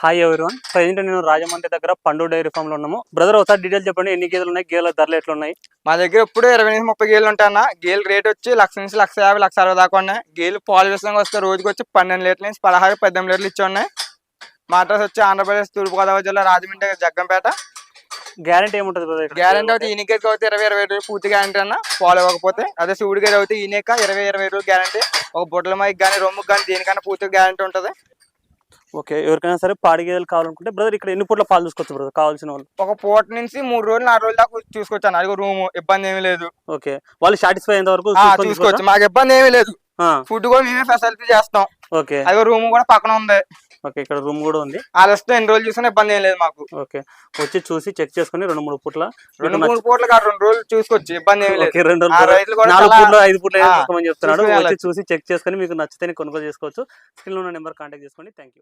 Hi everyone present నేను రాజమండ్రి దగ్గర పండు డైరీ ఫామ్లో ఉన్నాము. బ్రదర్ ఒకసారి డీటెయిల్ చెప్పండి. ఎన్ని గేదెలు ఉన్నాయి? గేదెల ధరలు ఎట్లా ఉన్నాయి మా దగ్గర ఇప్పుడు ఇరవై నుంచి ముప్పై గేలు ఉంటాయన్న గేలు రేట్ వచ్చి లక్ష నుంచి లక్ష యాభై లక్ష అరవై దాకా ఉన్నాయి. గేలు పాలు విషయంగా వస్తే రోజుకి వచ్చి పన్నెండు లీటర్ల నుంచి పదహారు పద్దెనిమిది లీటర్లు ఇచ్చి ఉన్నాయి. మా అడ్రస్ వచ్చి ఆంధ్రప్రదేశ్ తూర్పుగోదావరి జిల్లా రాజమండ్రి జగ్గంపేట. గ్యారంటీ ఏముంటుంది బ్రదర్ గ్యారెంటీ అయితే ఈనికేకి అయితే ఇరవై ఇరవై రోజులు పూర్తి గ్యారెంటీ అన్న. పాలు ఇవ్వకపోతే. అదే గారు అయితే ఈనేక ఇరవై ఇరవై రోజులు గ్యారెంటీ ఒక బుట్టల మైకి కానీ రొమ్ముకి కానీ దేనికైనా పూర్తి గ్యారెంటీ ఉంటుంది. ఓకే ఎవరికైనా సరే పాడి గేదెలు కావాలనుకుంటే బ్రదర్ ఇక్కడ ఎన్ని పూట్ల పాలు చూసుకోవచ్చు బ్రదర్ కావాల్సిన వాళ్ళు? ఒక పూట నుంచి మూడు రోజులు నాలుగు రోజులు దాకా చూసుకొచ్చాను అది రూమ్ ఇబ్బంది ఏమీ లేదు. ఓకే వాళ్ళు సాటిస్ఫై అయ్యేంత వరకు చూసుకోవచ్చు మాకు ఇబ్బంది ఏమీ లేదు. ఫుడ్ కూడా మేమే ఫెసిలిటీ చేస్తాం. ఓకే. అది రూమ్ కూడా పక్కన ఉంది. ఓకే ఇక్కడ రూమ్ కూడా ఉంది. ఆ రెస్ట్ ఎన్ని రోజులు చూసినా ఇబ్బంది ఏం లేదు మాకు. ఓకే. వచ్చి చూసి చెక్ చేసుకొని రెండు మూడు పూట్ల రెండు మూడు పూటలు కాదు రెండు రోజులు చూసుకోవచ్చు ఇబ్బంది ఏమి లేదు. రెండు రోజులు నాలుగు పూట్లు ఐదు పూట్లు చెప్తున్నాడు. వచ్చి. చూసి చెక్ చేసుకొని మీకు నచ్చితే కొనుగోలు చేసుకోవచ్చు. స్క్రీన్ ఉన్న నెంబర్ కాంటాక్ట్ చేసుకోండి. థ్యాంక్